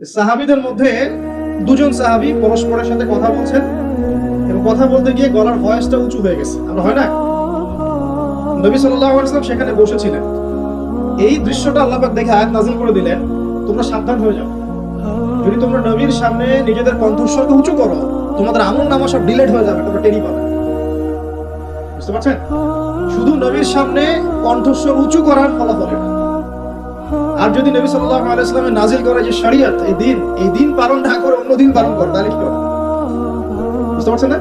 সাহাবিদের মধ্যে দুজন সাহাবি পরস্পরের সাথে কথা বলছেন এবং কথা বলতে গিয়ে গলার ভয়েসটা উঁচু হয়ে গেছে। আমরা হয় না? নবী ওয়াসাল্লাম সেখানে বসেছিলেন। এই দৃশ্যটা আল্লাপাক দেখে আয়াত নাজিল করে দিলেন, তোমরা সাবধান হয়ে যাও। যদি তোমরা নবীর সামনে নিজেদের কণ্ঠস্বরকে উঁচু করো, তোমাদের আমল নামা সব ডিলেট হয়ে যাবে, তোমরা টেরি পাবে। বুঝতে পারছেন? শুধু নবীর সামনে কণ্ঠস্বর উঁচু করার ফলাফল এটা। আর যদি নবী সাল্লাল্লাহু আলাইহি ওয়াসাল্লামের নাজিল করে যে শরীয়ত, এই দিন এই দিন পালন না করে অন্য দিন পালন কর, তাহলে কি হবে? বুঝতে পারছেন না?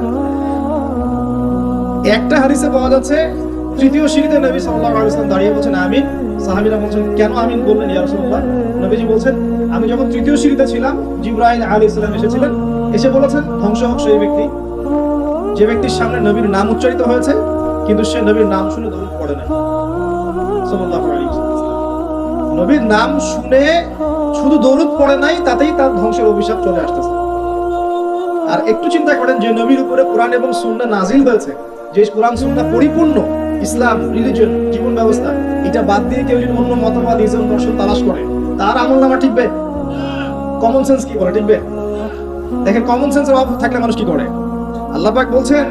একটা হাদিসে পাওয়া যাচ্ছে, তৃতীয় সিঁড়িতে নবী সাল্লাল্লাহু আলাইহি ওয়াসাল্লাম দাঁড়িয়ে বলছেন, আমিন। সাহাবীরা বলছেন, কেন আমিন বললেন ইয়া রাসূলুল্লাহ? নবীজি বলছেন, আমি যখন তৃতীয় সিঁড়িতে ছিলাম, জিবরাইল আলাইহিস সালাম এসেছিলেন। এসে বলেছেন, ধ্বংস হোক সেই ব্যক্তি। যে ব্যক্তির সামনে নবীর নাম উচ্চারিত হয়েছে, কিন্তু সে নবীর নাম শুনে দরুদ পড়ে না সাল্লাল্লাহু আলাইহি নবীর নাম শুনে শুধু দরুদ পড়ে নাই, তাতেই তার ধ্বংসের অভিশাপ চলে আসতেছে। আর একটু চিন্তা করেন, যে নবীর উপরে কোরআন এবং সুন্না নাজিল হয়েছে, যে কোরআন সুন্না পরিপূর্ণ, ইসলাম রিলিজন জীবন ব্যবস্থা, এটা বাদ দিয়ে কেউ যদি অন্য মতবাদ ইসলাম দর্শন তালাশ করে, তার আমল নামা ঠিকবে? কমন সেন্স কি করে ঠিকবে? দেখেন কমন সেন্সের অভাব থাকলে মানুষ কি করে? আল্লাহ পাক বলছেন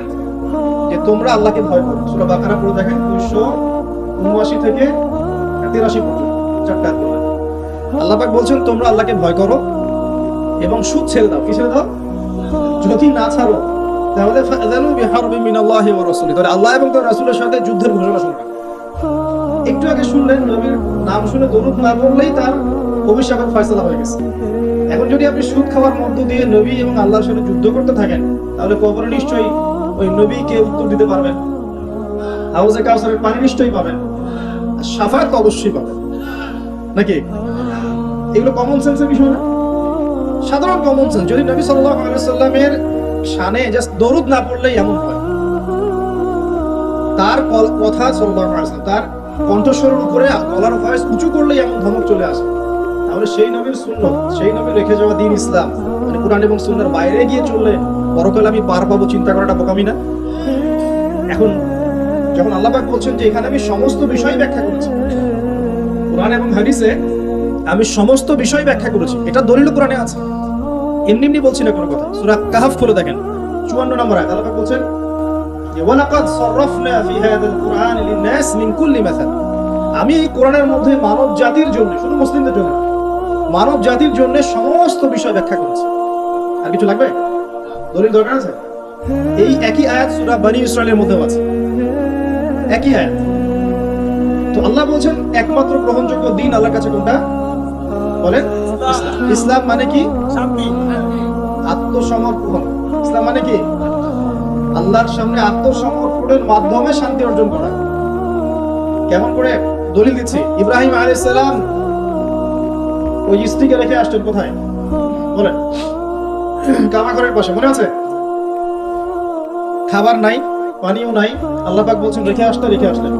যে, তোমরা আল্লাহকে ভয় করো। সূরা বাকারা পড়ে দেখেন 279 থেকে 83 পর্যন্ত। চারটা। বলছেন, তোমরা আল্লাহকে ভয় করো এবং সুদ ছেড়ে দাও। কি ছেড়ে দাও? যদি না ছাড়ো, তাহলে আল্লাহ এবং সাথে যুদ্ধের ঘোষণা একটু আগে শুনলেন নবীর নাম শুনে দরুদ না তার অভিশাপের হয়ে গেছে। এখন যদি আপনি সুদ খাওয়ার মধ্য দিয়ে নবী এবং আল্লাহর সাথে যুদ্ধ করতে থাকেন, তাহলে কবরে নিশ্চয়ই ওই নবীকে উত্তর দিতে পারবেন। হাউজে কাউসারের পানি নিশ্চয়ই পাবেন। সাফায়াত অবশ্যই পাবেন। নাকি? এগুলো কমন সেন্সের বিষয় না? সাধারণ কমন সেন্স যদি নবী আলাইহি সাল্লামের শানে জাস্ট দরুদ না পড়লেই এমন হয়। তার কথা সাল্লাল্লাহু আলাইহি সাল্লাম তার কণ্ঠস্বরের উপরে গলার ভয়েস উঁচু করলেই এমন ধমক চলে আসে। তাহলে সেই নবীর সুন্নত, সেই নবীর রেখে যাওয়া দিন ইসলাম মানে কোরআন এবং সুন্নার বাইরে গিয়ে চললে পরকালে আমি পার পাবো চিন্তা করাটা বোকামি না। এখন যখন আল্লাহ পাক বলছেন যে এখানে আমি সমস্ত বিষয় ব্যাখ্যা করেছি কোরআন এবং হাদিসে আমি সমস্ত বিষয় ব্যাখ্যা করেছি। এটা দলিল কোরআনে আছে। এমনি এমনি বলছি না কোনো কথা। সূরা কাহাফ খুলে দেখেন। 54 নম্বর আয়াত। আল্লাহ বলছেন ওয়ালাকাদ সাররাফনা ফি হাদাল কুরআন লিন-নাস মিন কুল্লি মাসাল। আমি এই কোরআনের মধ্যে মানব জাতির জন্য, শুধু মুসলিমদের জন্য মানব জাতির জন্য সমস্ত বিষয় ব্যাখ্যা করেছি। আর কিছু লাগবে? দলিল দরকার আছে? এই একই আয়াত সূরা বনি ইসরাইলের মধ্যেও আছে। একই আয়াত। তো আল্লাহ বলছেন, একমাত্র গ্রহণযোগ্য দিন আল্লাহর কাছে কোনটা? বলেন, ইসলাম। মানে কি? আত্মসমর্পণ। ইসলাম মানে কি? আল্লাহর সামনে আত্মসমর্পণের মাধ্যমে শান্তি অর্জন করা। কেমন করে? দলিল দিচ্ছি। ইব্রাহিম আলাইহিস সালাম ওই স্ত্রীকে রেখে আসছেন কোথায়? বলেন, কামাঘরের পাশে, মনে আছে? খাবার নাই, পানিও নাই, আল্লাহ পাক বলছেন, রেখে আসতে, রেখে আসলেন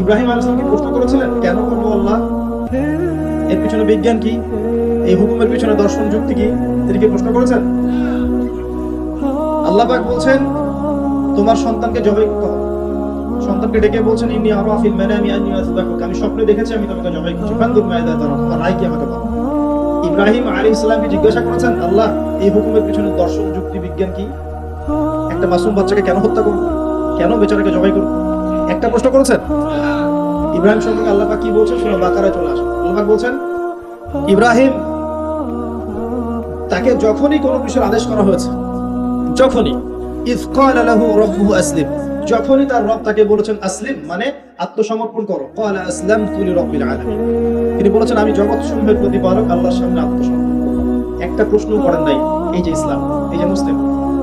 ইব্রাহিম আলাইহিস সালাম কি প্রশ্ন করেছিলেন, কেন করব আল্লাহ? এর পিছনে বিজ্ঞান কি? এই হুকুমের পিছনে দর্শন যুক্তি কি? তিনি কি প্রশ্ন করেছেন? আল্লাহ পাক বলছেন, তোমার সন্তানকে হবে। সন্তানকে ডেকে বলছেন, ইন্নি আরাফিল মানামি আন্নি আসবাকুক আমি স্বপ্নে দেখেছি, আমি তোমাকে জবাই করছি। ফান্দুর মায়দা তারা তোমার রায় কি আমাকে বলো? ইব্রাহিম আলী ইসলামকে জিজ্ঞাসা করেছেন, আল্লাহ, এই হুকুমের পিছনে দর্শন যুক্তি বিজ্ঞান কি? একটা মাসুম বাচ্চাকে কেন হত্যা করব? কেন বেচারাকে জবাই করব? একটা প্রশ্ন করেছেন? ইব্রাহিম সম্পর্কে আল্লাহ কি বলছেন? শোনো বাকারায় চলে আসো আল্লাহ বলছেন, ইব্রাহিম, তাকে যখনই কোনো বিষয়ের আদেশ করা হয়েছে, যখনই ইফ ক্বালা লাহু রাব্বুহু আসলিম, যখনই তার রব তাকে বলেছেন আসলিম মানে আত্মসমর্পণ করো। ক্বালা আসলামতু লিরাব্বিল আলামিন। তিনি বলেছেন, আমি জগৎ সমূহের প্রতিপালক, আল্লাহর সামনে আত্মসমর্পণ একটা প্রশ্ন করেন নাই, এই যে ইসলাম, এই যে মুসলিম।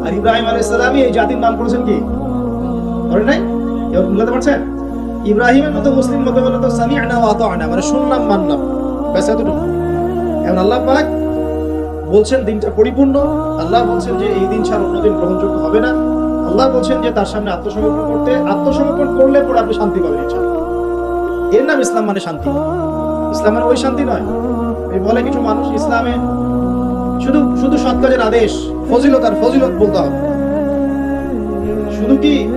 আর ইব্রাহিম আলাইহিস সালামই এই জাতির নাম করেছেন কি? করেন নাই? পারছেন? ইব্রাহিমের মতো মুসলিম মতো বলে তো ওয়া আতা'না মানে শুনলাম, মানলাম। ব্যাস এতটুকু। এখন আল্লাহ পাক বলছেন দিনটা পরিপূর্ণ। আল্লাহ বলছেন যে এই দিন ছাড়া অন্যদিন গ্রহণযোগ্য হবে না। আল্লাহ বলছেন যে তার সামনে আত্মসমর্পণ করতে। আত্মসমর্পণ করলে পরে আপনি শান্তি পাবেন। এর নাম ইসলাম মানে শান্তি। ইসলামের ওই শান্তি নয়। এই বলে কিছু মানুষ, ইসলামে শুধু শুধু সৎ কাজের আদেশ ফজিলত আর ফজিলত বলতে হবে। শুধু কি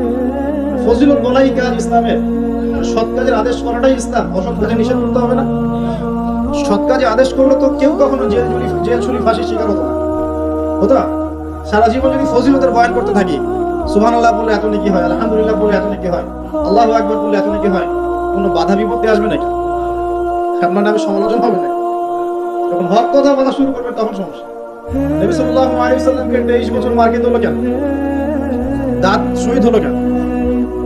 ফজিলত বলাই কাজ ইসলামের। সৎ কাজের আদেশ করাটাই ইসলাম। অসৎ কাজে নিষেধ করতে হবে না। সৎ কাজে আদেশ করলে তো কেউ কখনো জেল জুলি জেল ছুরি, ফাঁসির শিকার হতো না। হতো সারা জীবন যদি ফজিলতের বয়ান করতে থাকি সুহান আল্লাহ বললে এত নাকি হয়, আলহামদুলিল্লাহ বললে এত নাকি হয়, আল্লাহ আকবর বললে এত নাকি হয়, কোনো বাধা বিপত্তি আসবে নাকি? আপনার নামে সমালোচনা হবে না যখন হক কথা বলা শুরু করবে, তখন সমস্যা। নবী সাল্লাল্লাহু আলাইহি সাল্লামকে 23 বছর মার খেতে হলো কেন? দাঁত শহীদ হলো কেন?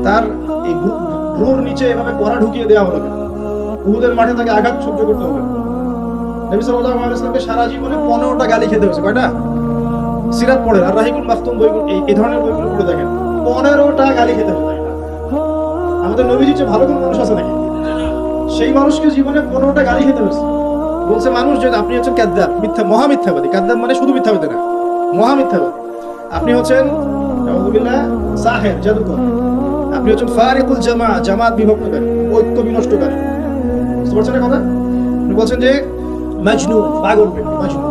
তার এই ভ্রুর নিচে এভাবে কড়া ঢুকিয়ে দেওয়া হলো কেন? উহুদের মাঠে তাকে আঘাত সহ্য করতে হবে। নবী সাল্লাল্লাহু আলাইহি সারা জীবনে 15টা গালি খেতে হয়েছে, কয়টা? সিরাত আর রাহিকুল বইগুলো এই ধরনের বইগুলো পড়ে দেখেন। 15টা গালি খেতে হয়েছে। আমাদের নবীজির ভালো মানুষ আছে নাকি? সেই মানুষকে জীবনে পনেরোটা গালি খেতে হয়েছে। বলছে, মানুষ যদি আপনি হচ্ছেন কাদ্দাব, মিথ্যা মহা মিথ্যাবাদী কাদ্দাব মানে শুধু মিথ্যাবাদী না মহা মিথ্যাবাদী আপনি হচ্ছেন সাহেব, জাদুকর। আপনি হচ্ছেন ফারিকুল জামা জামাত বিভক্তকারী ঐক্য বিনষ্টকারী বুঝতে পারছেন কথা? আপনি বলছেন যে মাজনু, পাগল মাজনু।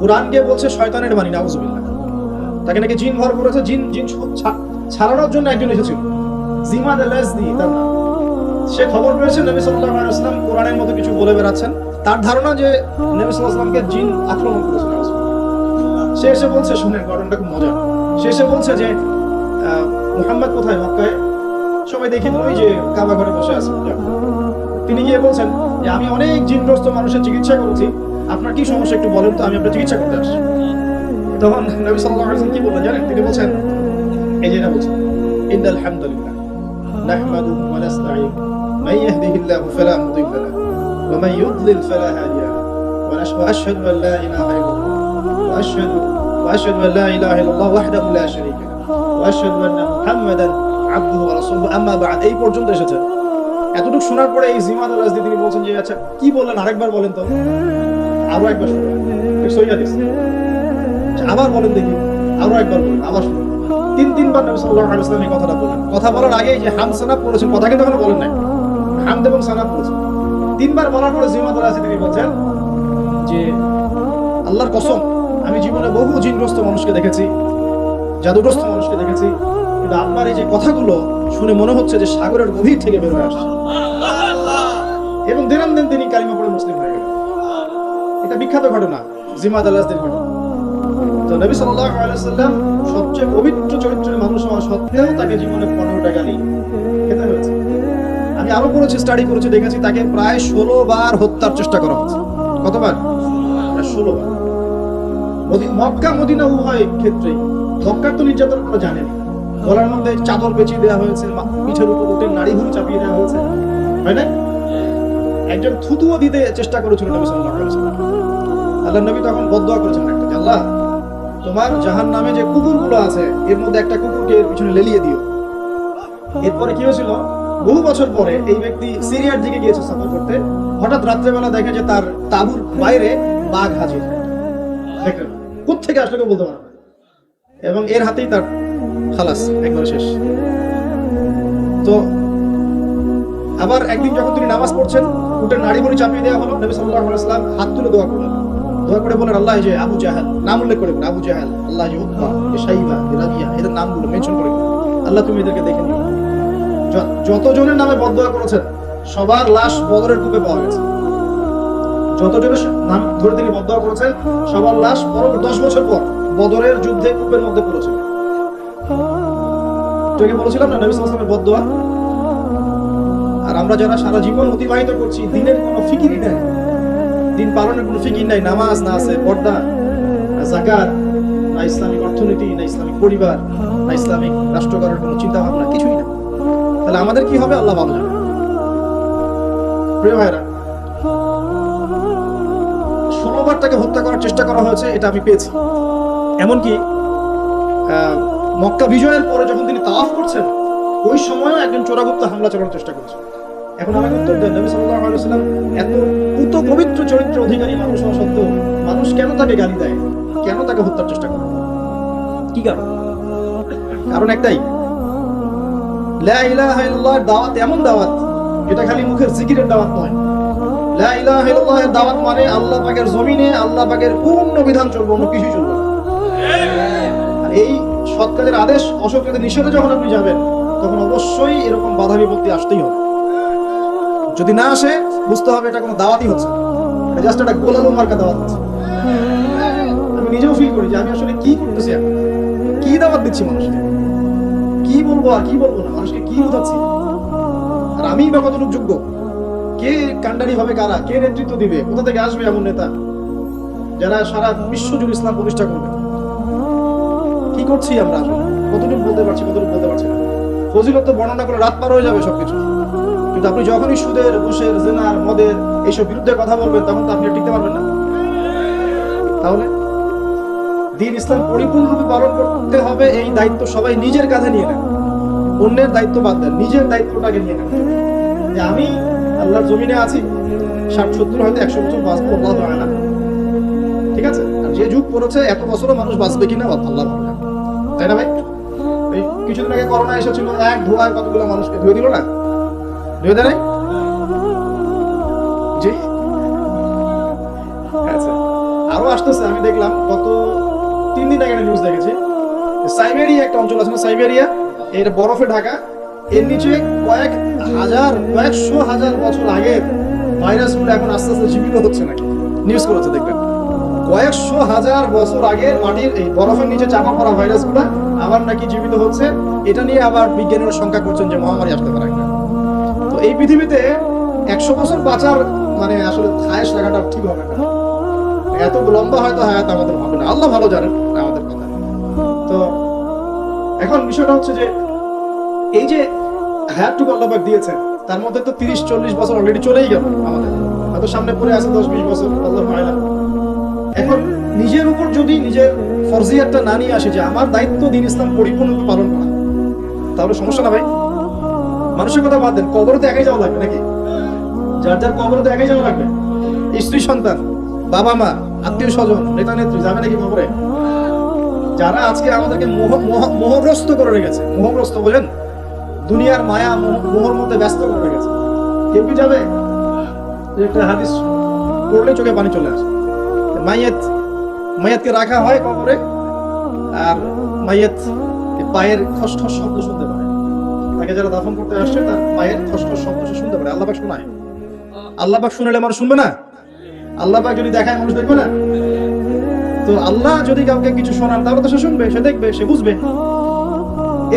কোরআনকে বলছে শয়তানের বাণী, নাউজুবিল্লাহ। তাকে নাকি জিন ভর করেছে, জিন জিন ছাড়ানোর জন্য একজন এসেছিল। তার সে খবর পেয়েছে নবী সাল্লাল্লাহু আলাইহি ওয়াসাল্লাম কোরআনের মতো কিছু বলে বেড়াচ্ছেন। তার ধারণা যে নবী সাল্লাল্লাহু আলাইহি জিন আক্রমণ করেছে সে এসে বলছে, শুনেন, ঘটনাটা খুব মজা সে এসে বলছে যে মোহাম্মদ কোথায়? মক্কায়? সবাই দেখেন ওই যে কাবা ঘরে বসে আছে। তিনি গিয়ে বলছেন যে, আমি অনেক জিনগ্রস্ত মানুষের চিকিৎসা করেছি। আপনার কি সমস্যা একটু বলেন তো, আমি আপনার চিকিৎসা করতে আসি তখন নবী সাল্লাল্লাহু আলাইহি কি বললেন জানেন? তিনি বলছেন, এই যে না বলছেন ইন্নাল হামদুলিল্লাহ নাহমাদুহু ওয়া নাস্তাঈন মান ইয়াহদিহিল্লাহু ফালা মুদিল্লা ওয়া মান ইউদ্লিল ফালা হাদিয়া ওয়া নাশহাদু আশহাদু আল্লা ইলাহা ইল্লাল্লাহ। ওয়া আশহাদু ওয়া আশহাদু আল্লা ইলাহা ইল্লাল্লাহ, ওয়াহদাহু লা শারীকা এই পর্যন্ত এসেছে। এতটুকু শোনার পরে এই তিনি বলছেন যে আচ্ছা কি বললেন? আরেকবার বলেন তো। আরও একবার আচ্ছা, আবার বলেন দেখি। আরও একবার বলেন, আবার শুনুন। তিন তিনবার নবী সাল্লাল্লাহু আলাইহি কথাটা বলেন কথা বলার আগে যে হাম বলেছেন কথা কিন্তু এখন বলেন নাই। হামদ সানাব বলেছেন তিনবার বলার পরে জিমাদুল আজদি তিনি বলছেন যে, আল্লাহর কসম, আমি জীবনে বহু জিনগ্রস্ত মানুষকে দেখেছি। জাদুগ্রস্ত মানুষকে দেখেছি। কিন্তু আপনার এই যে কথাগুলো শুনে মনে হচ্ছে যে সাগরের গভীর থেকে বেরোয় আসছে। এবং দিনান দিন তিনি কালিমা পড়ে মুসলিম হয়ে গেলেন। এটা বিখ্যাত ঘটনা জিমাদ আল্লাহদের ঘটনা। তো নবী সাল্লাল্লাহু আলাইহি সাল্লাম সবচেয়ে পবিত্র চরিত্রের মানুষ হওয়া সত্ত্বেও তাকে জীবনে পনেরোটা গালি খেতে হয়েছে। আমি আরও করেছি স্টাডি করেছি, দেখেছি, তাকে প্রায় ষোলো বার হত্যার চেষ্টা করা হয়েছে কতবার? ষোলো বার। মক্কা মদিনা উভয় ক্ষেত্রেই। মক্কার তো নির্যাতন আমরা জানেন গলার মধ্যে চাদর পেঁচিয়ে দেওয়া হয়েছে পিঠের উপর উঠে নাড়ি ভুড়ি চাপিয়ে দেওয়া হয়েছে। হয় না একজন থুতুও দিতে চেষ্টা করেছিল নবী সাল্লাল্লাহু আল্লাহ নবী তখন বদদোয়া করেছেন একটা আল্লাহ, তোমার জাহান নামে যে কুকুরগুলো আছে, এর মধ্যে একটা কুকুরকে এর পিছনে লেলিয়ে দিও। এরপরে কি হয়েছিল? বহু বছর পরে এই ব্যক্তি সিরিয়ার দিকে গিয়েছে সফর করতে, হঠাৎ রাত্রেবেলা দেখে যে তার তাবুর বাইরে বাঘ হাজির। দেখলেন কোথেকে আসলে কেউ বলতে পারে এবং এর হাতেই তার খালাস একবার শেষ। তো আবার একদিন যখন তিনি নামাজ পড়ছেন উঠে নাড়ি বড়ি চাপিয়ে দেওয়া হলো, নবী সাল্লাল্লাহু আলাইহি হাত তুলে দোয়া করলেন। দোয়া করে বলেন আল্লাহ যে আবু জাহাল, নাম উল্লেখ করে আবু জাহাল, আল্লাহ যে উতবা যে শাইবা যে রাবিয়া, এদের নামগুলো মেনশন করে আল্লাহ তুমি এদেরকে দেখে নিও। যতজনের নামে করেছেন, সবার লাশ বদরের কূপে পাওয়া গেছে। যতজনের নাম ধরে তিনি বদদোয়া করেছেন, সবার লাশ পর দশ বছর পর বদরের যুদ্ধে কূপের মধ্যে পড়েছিল তোকে বলেছিলাম না, নবী ওয়াসাল্লামের বদদোয়া। আর আমরা যারা সারা জীবন অতিবাহিত করছি, দিনের কোনো ফিকিরই নেই। দিন পালনের কোনো ফিকির নাই, নামাজ না আছে, পর্দা জাকাত না ইসলামিক অর্থনীতি, না ইসলামিক পরিবার, না ইসলামিক রাষ্ট্র করার কোনো চিন্তা ভাবনা কিছুই না। তাহলে আমাদের কি হবে? আল্লাহ ভালো জানে। প্রিয় ভাইরা ষোলোবার তাকে হত্যা করার চেষ্টা করা হয়েছে, এটা আমি পেয়েছি। এমনকি মক্কা বিজয়ের পরে যখন তিনি তাওয়াফ করছেন, ওই সময়ও একজন চোরাগুপ্ত হামলা চালানোর চেষ্টা করছে এখন আমাকে উত্তর দেন নবী সাল্লাল্লাহু আলাইহি ওয়াসাল্লাম এত পুত পবিত্র চরিত্র অধিকারী মানুষ হওয়া সত্ত্বেও মানুষ কেন তাকে গালি দেয়? কেন তাকে হত্যার চেষ্টা করে? কি কারণ? কারণ একটাই, লা ইলাহা ইল্লাল্লাহর দাওয়াত এমন দাওয়াত, যেটা খালি মুখের জিকিরের দাওয়াত নয়। লা ইলাহা ইল্লাল্লাহর দাওয়াত মানে আল্লাহ পাকের জমিনে আল্লাহ পাকের পূর্ণ বিধান চলবে, অন্য কিছুই চলবে এই সৎ কাজের আদেশ অসৎ নিষেধে যখন আপনি যাবেন, তখন অবশ্যই এরকম বাধা বিপত্তি আসতেই হবে। যদি না আসে, বুঝতে হবে এটা কোনো দাওয়াতই হচ্ছে জাস্ট একটা গোলালু মার্কা দাওয়াত হচ্ছে। আমি নিজেও ফিল করি যে আমি আসলে কি করতেছি কি দাওয়াত দিচ্ছি মানুষকে? কি বলব আর কি বলব না? মানুষকে কি বোঝাচ্ছি? আর আমি বা কতটুকু যোগ্য? কে কান্ডারি হবে কারা? কে নেতৃত্ব দিবে? কোথা থেকে আসবে এমন নেতা? যারা সারা বিশ্বজুড়ে ইসলাম প্রতিষ্ঠা করবে। কি করছি আমরা? কতটুকু বলতে পারছি, কতটুকু বলতে পারছি না। ফজিলত তো বর্ণনা করে রাত পার হয়ে যাবে সবকিছু। কিন্তু আপনি যখনই সুদের, ঘুষের, জেনার, মদের এইসব বিরুদ্ধে কথা বলবেন, তখন তো আপনি টিকতে পারবেন না। তাহলে দিন ইসলাম পরিপূর্ণরূপে পালন করতে হবে, এই দায়িত্ব সবাই নিজের কাঁধে নিয়ে নেন। অন্যের দায়িত্ব বাদ দেন, নিজের দায়িত্বটাকে নিয়ে নেন। যে আমি আল্লাহর জমিনে আছি, ষাট, সত্তর হয়তো একশো বছর বাঁচবো, আল্লাহ হয় না। ঠিক আছে? আর যে যুগ পড়েছে, এত বছরও মানুষ বাঁচবে কিনা, আল্লাহ জানে। তাই না ভাই? এই কিছুদিন আগে করোনা এসেছিল, এক ধোয়ায় কতগুলো মানুষকে ধুয়ে দিল না? ধুয়ে দেয় জি? আচ্ছা। আরও আসতেছে, আমি দেখলাম, গত তিন দিন আগে নিউজ দেখেছি। সাইবেরিয়া একটা অঞ্চল আছে না, সাইবেরিয়া? এর বরফে ঢাকা। এর নিচে কয়েক হাজার, কয়েকশো হাজার বছর আগে ভাইরাসগুলো এখন আস্তে আস্তে জীবিত হচ্ছে নাকি? নিউজ করেছে, দেখবেন। কয়েকশো হাজার বছর আগে মাটির এই বরফের নিচে চাপা পড়া ভাইরাসগুলো আবার নাকি জীবিত হচ্ছে, এটা নিয়ে আবার বিজ্ঞানীরা শঙ্কা করছেন যে মহামারী আসতে পারে একটা তো এই পৃথিবীতে একশো বছর বাঁচার মানে আসলে খায়েশ রাখাটা ঠিক হবে না। এত লম্বা হয়তো হায়াত আমাদের হবে না। আল্লাহ ভালো জানেন আমাদের কথা। তো এখন বিষয়টা হচ্ছে যে, এই যে হায়াতটুকু আল্লাহ পাক দিয়েছেন, তার মধ্যে তো তিরিশ, চল্লিশ বছর অলরেডি চলেই গেল আমাদের। হয়তো সামনে পড়ে আছে দশ, বিশ বছর আল্লাহ। এখন নিজের উপর যদি নিজের ফরজিয়াতটা না নিয়ে আসে যে আমার দায়িত্ব দিন ইসলাম পরিপূর্ণরূপে পালন করা, তাহলে সমস্যা না ভাই। মানুষের কথা বাদ দেন কবরে তো একাই যাওয়া লাগবে নাকি? যার যার কবরে তো একাই যাওয়া লাগবে। স্ত্রী, সন্তান, বাবা, মা, আত্মীয় স্বজন, নেতা, নেত্রী, যাবে নাকি কবরে? যারা আজকে আমাদেরকে মোহ, মোহ- মোহগ্রস্ত করে রেখেছে, মোহগ্রস্ত বলেন, দুনিয়ার মায়া মোহ- মোহর মধ্যে ব্যস্ত করে রেখেছে। কেউ কি যাবে? একটা হাদিস পড়লে চোখে পানি চলে আসে। মাইয়াত, মাইয়াতকে রাখা হয় কবরে, আর মাইয়াত পায়ের খস খস শব্দ শুনতে পারে। তাকে যারা দাফন করতে আসছে, তার পায়ের খস খস শব্দ সে শুনতে পারে। আল্লাহ শোনায়। আল্লাহ পাক শুনালে মানুষ শুনবে না? আল্লাহ পাক যদি দেখায়, মানুষ দেখবে না? তো আল্লাহ যদি কাউকে কিছু শোনান, তাহলে তো সে শুনবে, সে দেখবে, সে বুঝবে।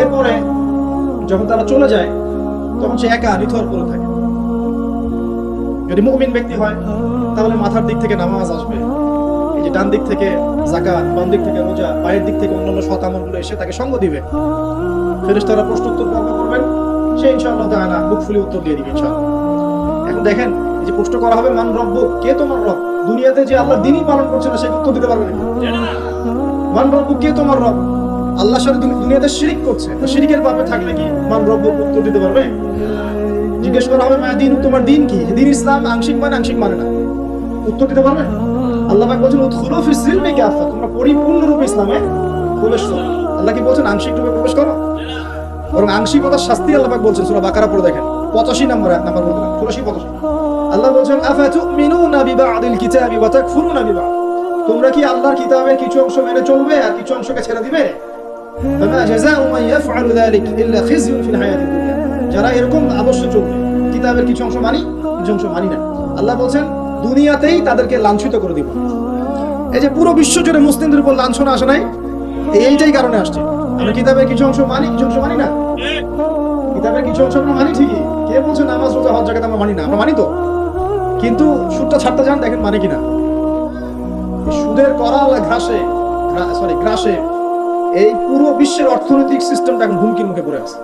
এরপরে যখন তারা চলে যায়, তখন সে একা নিথর করে থাকে। যদি মুমিন ব্যক্তি হয়, তাহলে মাথার দিক থেকে নামাজ আসবে। যে ডান দিক থেকে জাকাত বাম দিক থেকে রোজা পায়ের দিক থেকে অন্যান্য শতামনগুলো এসে তাকে সঙ্গ দিবে। ফেরেশতারা প্রশ্ন উত্তর পর্ব করবেন? সে ইনশাআল্লাহ তাআলা বুক ফুলি উত্তর দিয়ে দিবে ইনশাআল্লাহ। এখন দেখেন যে প্রশ্ন করা হবে মান রব্ব কে তোমার রব? দুনিয়াতে যে আল্লাহ দিনই পালন করছে না সে উত্তর দিতে পারবে? না। মান রব্ব কে তোমার রব? আল্লাহর সাথে দুনি- দুনিয়াতে শিরিক করছে তো শিরিকের পাপে থাকলে কি মান রব্ব উত্তর দিতে পারবে? জিজ্ঞেস করা হবে মা দিন তোমার দিন কি? দিন ইসলাম আংশিক মানে আংশিক মানে না। উত্তর দিতে পারবে? আল্লাহ পাক বলছেন, উদখুলু ফি সিলমি কাফা তোমরা ইসলামে প্রবেশ করো। আল্লাহ কি বলছেন আংশিক রূপে প্রবেশ করো বরং আংশিকতার শাস্তি আল্লাহ পাক বলছেন বাকারা পড়ে দেখেন। 85 নম্বর এক নাম্বার বলবেন 86 85 আল্লাহ বলছেন বিবাদিল কিতাবি তোমরা কি আল্লাহর কিতাবের কিছু অংশ মেনে চলবে আর কিছু অংশকে ছেড়ে দিবে? যারা এরকম আদর্শ চলবে কিতাবের কিছু অংশ মানি, কিছু অংশ মানি না। আল্লাহ বলছেন, দুনিয়াতেই তাদেরকে লাঞ্ছিত করে দিব। এই যে পুরো বিশ্ব জুড়ে মুসলিমদের উপর লাঞ্ছনা আসে নাই, এইটাই কারণে আসছে। আমরা কিতাবের কিছু অংশ মানি, কিছু অংশ মানি না? কিতাবের কিছু অংশ আমরা মানি ঠিকই। কে বলছে নামাজ রোজা, হজ জায়গাতে আমরা মানি না? আমরা মানি তো। কিন্তু সুদটা ছাড়তে যান, দেখেন মানে কিনা। সুদের করাল ঘাসে সরি গ্রাসে এই পুরো বিশ্বের অর্থনৈতিক সিস্টেমটা এখন হুমকির মুখে পড়ে আছে।